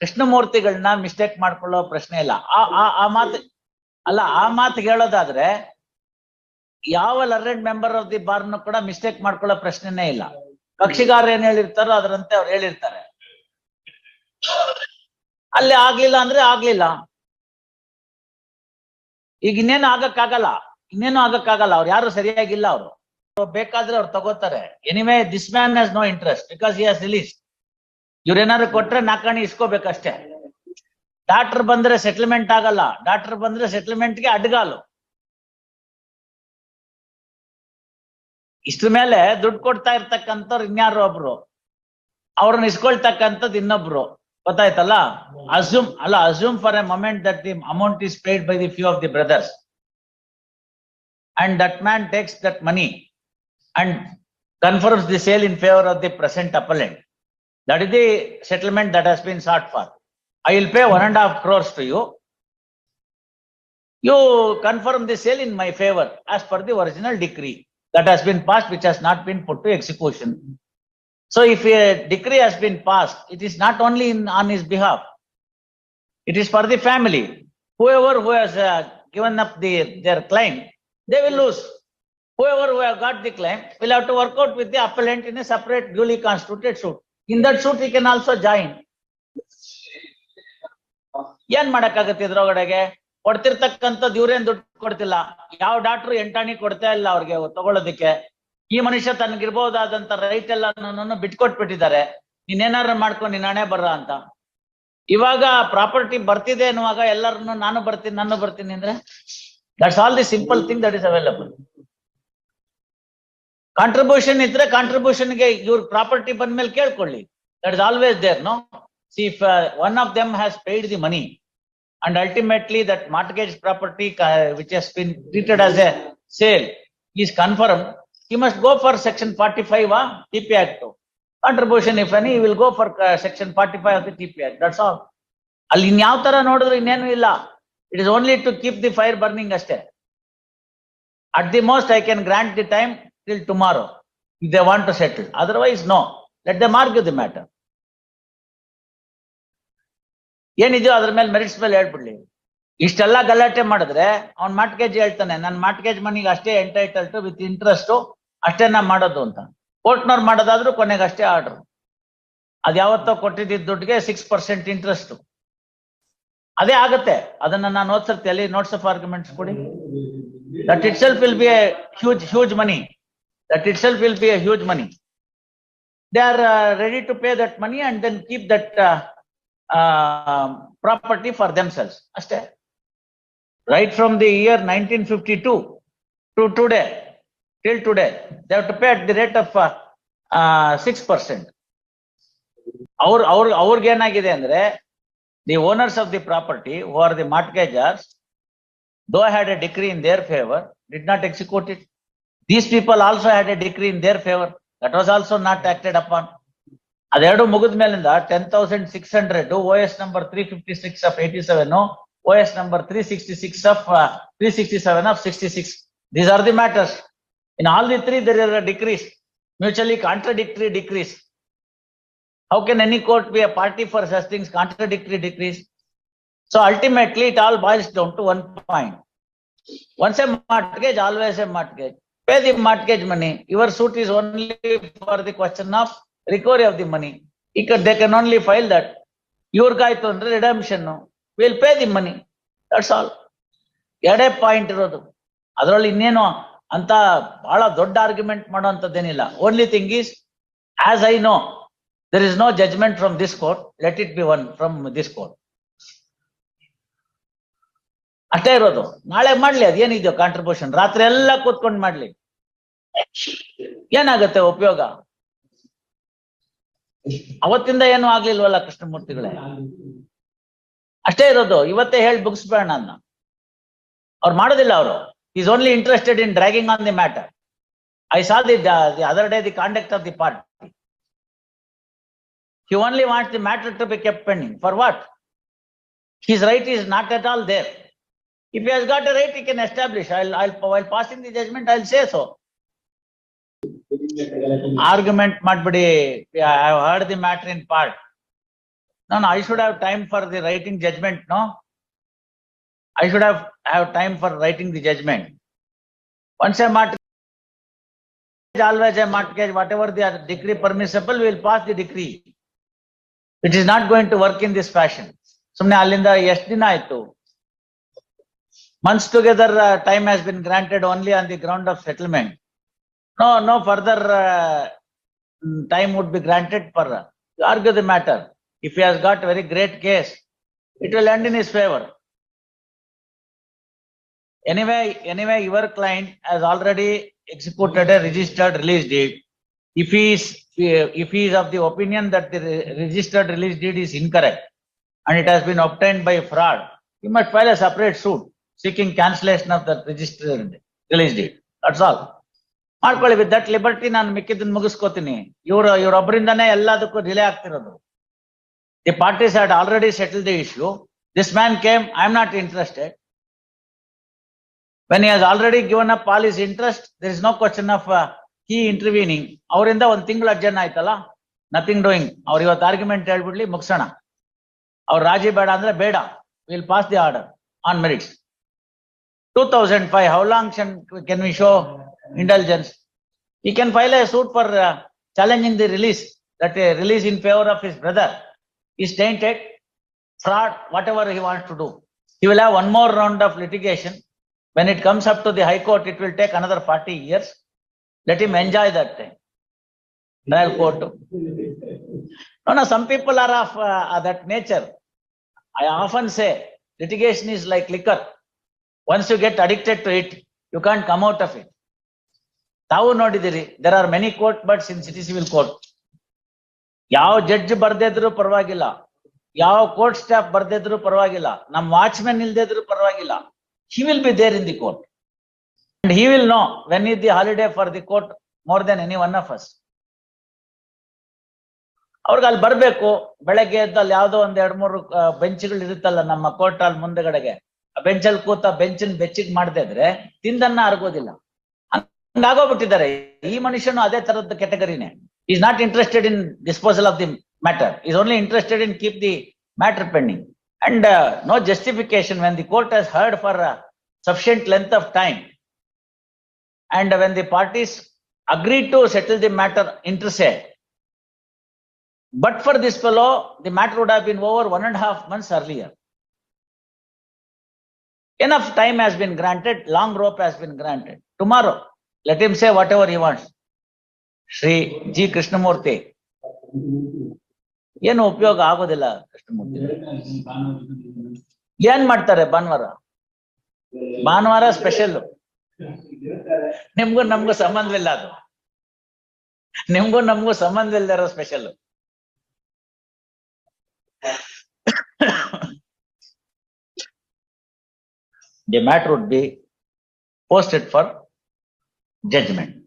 ಕೃಷ್ಣಮೂರ್ತಿಗಳನ್ನ mistake ಮಾಡ್ಕೊಳ್ಳೋ ಪ್ರಶ್ನೆ ಇಲ್ಲ. ಆ ಆ ಮಾತು, ಅಲ್ಲ, ಆ ಮಾತು ಹೇಳೋದಾದ್ರೆ ಯಾವ ಲರ್ನೆಡ್ ಮೆಂಬರ್ ಆಫ್ ದಿ ಬಾರ್ನು ಕೂಡ ಮಿಸ್ಟೇಕ್ ಮಾಡ್ಕೊಳ್ಳೋ ಪ್ರಶ್ನೆನೇ ಇಲ್ಲ. ಕಕ್ಷಿಗಾರ ಏನ್ ಹೇಳಿರ್ತಾರೋ ಅದರಂತೆ ಅವ್ರು ಹೇಳಿರ್ತಾರೆ. ಅಲ್ಲಿ ಆಗ್ಲಿಲ್ಲ ಅಂದ್ರೆ ಆಗ್ಲಿಲ್ಲ. ಈಗ ಇನ್ನೇನು ಆಗಕ್ಕಾಗಲ್ಲ. ಇನ್ನೇನು ಆಗಕ್ಕಾಗಲ್ಲ. ಅವ್ರು ಯಾರು ಸರಿಯಾಗಿಲ್ಲ ಅವರು. ಬೇಕಾದ್ರೆ ಅವ್ರು ತಗೋತಾರೆ. Anyway this man has no interest because he has release ಇವ್ರೇನಾದ್ರು ಕೊಟ್ರೆ ನಾಲ್ಕಣಿ ಇಸ್ಕೋಬೇಕಷ್ಟೇ. ಡಾಕ್ಟರ್ ಬಂದ್ರೆ ಸೆಟ್ಲ್ಮೆಂಟ್ ಆಗಲ್ಲ. ಡಾಕ್ಟರ್ ಬಂದ್ರೆ ಸೆಟ್ಲ್ಮೆಂಟ್ಗೆ ಅಡ್ಗಾಲು. ಇಷ್ಟ್ರ ಮೇಲೆ ದುಡ್ಡು ಕೊಡ್ತಾ ಇರ್ತಕ್ಕಂಥವ್ರು ಇನ್ಯಾರು ಒಬ್ರು. ಅವ್ರನ್ನ ಇಸ್ಕೊಳ್ತಕ್ಕಂಥದ್ದು ಇನ್ನೊಬ್ರು. ಗೊತ್ತಾಯ್ತಲ್ಲ? ಅಸ್ಯೂಮ್ ಅಲ್ಲ assume for a moment that the amount is paid by the few of the brothers and that man takes that money and confirms the sale in favour of the present appellant That is the settlement that has been sought for. I will pay one and a half crores to you. You confirm the sale in my favor as per the original decree that has been passed, which has not been put to execution. So, if a decree has been passed, it is not only in, on his behalf, it is for the family. Whoever who has uh, given up the, their claim, they will lose. Whoever who have got the claim will have to work out with the appellant in a separate duly constituted suit. In that suit he can also join ಏನ್ ಮಾಡಕ್ಕಾಗತ್ತೆ ಇದ್ರೊಳಗಡೆಗೆ? ಕೊಡ್ತಿರ್ತಕ್ಕಂಥದ್ದು ಇವ್ರೇನ್ ದುಡ್ಡು ಕೊಡ್ತಿಲ್ಲ. ಯಾವ doctor ಎಂಟಾಣಿ ಕೊಡ್ತಾ ಇಲ್ಲ ಅವ್ರಿಗೆ ತಗೊಳ್ಳೋದಕ್ಕೆ. ಈ ಮನುಷ್ಯ ತನಗಿರ್ಬಹುದಾದಂತ ರೈಟ್ ಎಲ್ಲ ಬಿಟ್ಕೊಟ್ಬಿಟ್ಟಿದ್ದಾರೆ. ನೀನೇನಾರು ಮಾಡ್ಕೊಂಡು ನೀನ್ ಹಣೆ ಬರ ಅಂತ. ಇವಾಗ ಪ್ರಾಪರ್ಟಿ ಬರ್ತಿದೆ ಅನ್ನುವಾಗ ಎಲ್ಲರನ್ನು ನಾನು ಬರ್ತೀನಿ ನಾನು ಬರ್ತೀನಿ ಅಂದ್ರೆ that's all the simple thing that is available contribution ಇದ್ರೆ contribution ಗೆ ಇವ್ರ ಪ್ರಾಪರ್ಟಿ ಬಂದ್ಮೇಲೆ ಕೇಳ್ಕೊಳ್ಳಿ that is always there no see if one of them has paid the money and ultimately that mortgage property uh, which has been treated as a sale is confirmed, he must go for section forty-five, uh, TP Act. Contribution if any, he will go for uh, section forty-five of the TP Act, that's all. ಅಲ್ಲಿ ಇನ್ಯಾವ ತರ ನೋಡಿದ್ರು ಇನ್ನೇನು ಇಲ್ಲ it is only to keep the fire burning ಅಷ್ಟೇ at the most I can grant the time till tomorrow if they want to settle Otherwise, no let them mark the matter ಏನಿದೆಯೋ ಅದ್ರ ಮೇಲೆ ಮೆರಿಟ್ಸ್ ಮೇಲೆ ಹೇಳ್ಬಿಡ್ಲಿ. ಇಷ್ಟೆಲ್ಲ ಗಲಾಟೆ ಮಾಡಿದ್ರೆ ಅವ್ನ್ mortgage ಹೇಳ್ತಾನೆ ನನ್ನ ಮಾರ್ಟ್ಗೇಜ್ ಮನಿಗೆ ಅಷ್ಟೇ ಎಂಟೈಟಲ್ ಟು ವಿತ್ ಇಂಟ್ರೆಸ್ಟ್ ಅಷ್ಟೇ ನಾ ಮಾಡೋದು ಅಂತ. ಕೋರ್ಟ್ನವ್ರು ಮಾಡೋದಾದ್ರೂ ಕೊನೆಗೆ ಅಷ್ಟೇ ಆರ್ಡರ್ ಅದ್ ಯಾವತ್ತೋ ಕೊಟ್ಟಿದ್ದ ದುಡ್ಡಿಗೆ ಸಿಕ್ಸ್ ಪರ್ಸೆಂಟ್ ಇಂಟ್ರೆಸ್ಟ್ ಅದೇ ಆಗತ್ತೆ. ಅದನ್ನ ನಾನು ಓದ್ಸರ್ತಿ ಅಲ್ಲಿ ನೋಟ್ಸ್ ಆಫ್ ಆರ್ಗ್ಯುಮೆಂಟ್ಸ್ ಕೊಡಿ. That itself will be a huge huge money That itself will be a huge money they are ready to pay that money and then keep that uh, property for themselves. ಅಷ್ಟೇ Right from the year nineteen fifty-two to today, till today, they have to pay at the rate of uh, uh, six percent. ಅವ್ರ ಅವ್ರ ಅವ್ರಿಗೇನಾಗಿದೆ ಅಂದ್ರೆ the owners of the property who are the mortgagers though had a decree in their favour did not execute it These people also had a decree in their favour that was also not acted upon ಅದೆರಡು ಮುಗಿದ ಮೇಲಿಂದ ten thousand six hundred O S number three fifty six of eighty seven O S number three sixty six of three sixty seven of sixty six these are the matters in all the three their decrees mutually contradictory decrees how can any court be a party for such things contradictory decrees so ultimately it all boils down to one point once a mortgage, always a mortgage. Pay the mortgage money. Your suit is only for the question of recovery of the money. Can, they can only file that. ಇವ್ರಿಗಾಯ್ತು ಅಂದ್ರೆ redemption will pay the money that's all ಎರಡೇ point ಇರೋದು. ಅದರಲ್ಲಿ ಇನ್ನೇನು ಅಂತ ಬಹಳ ದೊಡ್ಡ argument ಮಾಡುವಂಥದ್ದೇನಿಲ್ಲ. Only thing is as I know there is no judgement from this court let it be one from this court ಅಷ್ಟೇ ಇರೋದು. ನಾಳೆ ಮಾಡ್ಲಿ ಅದೇನಿದೆಯೋ ಕಾಂಟ್ರಿಬ್ಯೂಷನ್ ರಾತ್ರಿ ಎಲ್ಲ ಕೂತ್ಕೊಂಡು ಮಾಡ್ಲಿ. ಏನಾಗತ್ತೆ ಉಪಯೋಗ ಅವತ್ತಿಂದ ಏನು ಆಗ್ಲಿಲ್ವಲ್ಲ ಕೃಷ್ಣಮೂರ್ತಿಗಳೇ ಅಷ್ಟೇ ಇರೋದು ಇವತ್ತೇ ಹೇಳಿ ಮುಗಿಸ್ಬೇಡ ಅನ್ನ ಅವ್ರು ಮಾಡೋದಿಲ್ಲ ಅವರು is only interested in dragging on the matter I saw the other day the conduct of the party he only wants the matter to be kept pending for what his right is not at all there if he has got a right he can establish i'll i'll while passing the judgment i'll say so argument ಮಾಡ್ಬಿಡಿ I heard the matter in part No, no, I should have time for the writing judgment, no? I should have, have time for writing the judgment. Once a mortgage, always a mortgage, whatever the decree permissible, we will pass the decree. It is not going to work in this fashion. ಸುಮ್ನೆ ಅಲ್ಲಿಂದ ಎಷ್ಟ್ ದಿನ ಆಯ್ತು months together uh, time has been granted only on the ground of settlement. No, no further uh, time would be granted for uh, to argue the matter. If he has got a very great case, it will end in his favor. Anyway, anyway, your client has already executed a registered release deed. If he is, if he is of the opinion that the registered release deed is incorrect and it has been obtained by fraud, he must file a separate suit seeking cancellation of the registered release deed. That's all. ಮಾಡ್ಕೊಳ್ಳಿ with that liberty ನಾನು ಮಿಕ್ಕಿದ್ದನ್ನು ಮುಗಿಸ್ಕೋತೀನಿ. ಇವ್ರು ಇವ್ರೊಬ್ಬರಿಂದಾನೇ ಎಲ್ಲದಕ್ಕೂ delay ಆಗ್ತಿರೋದು. The parties had already settle the issue this man came I am not interested when already given up all his interest, there is no question of uh, he intervening. ಅವರಿಂದ ಒಂದು ತಿಂಗಳು ಅರ್ಜನ್ ಆಯ್ತಲ್ಲ? ನಥಿಂಗ್ ಡೂಯಿಂಗ್ ಅವ್ರು ಇವತ್ತು argument ಹೇಳ್ಬಿಡ್ಲಿ ಮುಗಿಸೋಣ. ಅವ್ರು ರಾಜಿ ಬೇಡ ಅಂದ್ರೆ ಬೇಡ. Will pass the order on merits two thousand five how long can we show indulgence. He can file a suit for uh, challenging the release, that uh, release in favor of his brother is tainted, fraud, whatever he wants to do. He will have one more round of litigation. When it comes up to the high court, it will take another forty years. Let him enjoy that time. Trial court. No, no, some people are of uh, that nature. I often say litigation is like liquor. Once you get addicted to it, you can't come out of it. ತಾವು ನೋಡಿದಿರಿ there are many court but in city civil court ಯಾವ judge ಬರ್ದಿದ್ರು ಪರವಾಗಿಲ್ಲ, ಯಾವ court staff ಬರ್ದಿದ್ರು ಪರವಾಗಿಲ್ಲ ನಮ್ watchmen ಇಲ್ದಿದ್ರು ಪರವಾಗಿಲ್ಲ. He will be there in the court and he will know when is the holiday for the court more than any one of us ಅವ್ರಿಗೆ ಅಲ್ಲಿ ಬರ್ಬೇಕು, ಬೆಳಗ್ಗೆ ಎದ್ದು ಅಲ್ಲಿ ಯಾವ್ದೋ ಒಂದ್ ಎರಡ್ ಮೂರು ಬೆಂಚ್ಗಳು ಇರುತ್ತಲ್ಲ ನಮ್ಮ ಕೋರ್ಟ್ ಅಲ್ಲಿ ಮುಂದೆಗಡೆಗೆ. ಆ ಬೆಂಚಲ್ಲಿ ಕೂತ ಬೆಂಚಿನ ಬೆಚ್ಚಿಗೆ ಮಾಡದೇ ಇದ್ರೆ ತಿಂದನ್ನ ಅರ್ಗೋದಿಲ್ಲ. ಹಂಗಾಗೋಗ್ಬಿಟ್ಟಿದ್ದಾರೆ ಈ ಮನುಷ್ಯನು ಅದೇ ತರದ ಕೆಟಗರಿನೇ is not interested in disposal of the matter is only interested in keep the matter pending and no justification when the court has heard for sufficient length of time and when the parties agree to settle the matter inter se but for this fellow the matter would have been over one and half months earlier enough time has been granted, long rope has been granted. Tomorrow, let him say whatever he wants. Shri G Krishnamurthy ಏನು ಉಪಯೋಗ ಆಗೋದಿಲ್ಲ ಕೃಷ್ಣಮೂರ್ತಿ. ಏನ್ ಮಾಡ್ತಾರೆ ಭಾನುವಾರ? ಭಾನುವಾರ special ನಿಮ್ಗೂ ನಮ್ಗೂ ಸಂಬಂಧವಿಲ್ಲ ಅದು. ನಿಮ್ಗೂ ನಮ್ಗೂ ಸಂಬಂಧ ಇಲ್ಲದೆ ಇರೋ special the matter would be posted for judgment.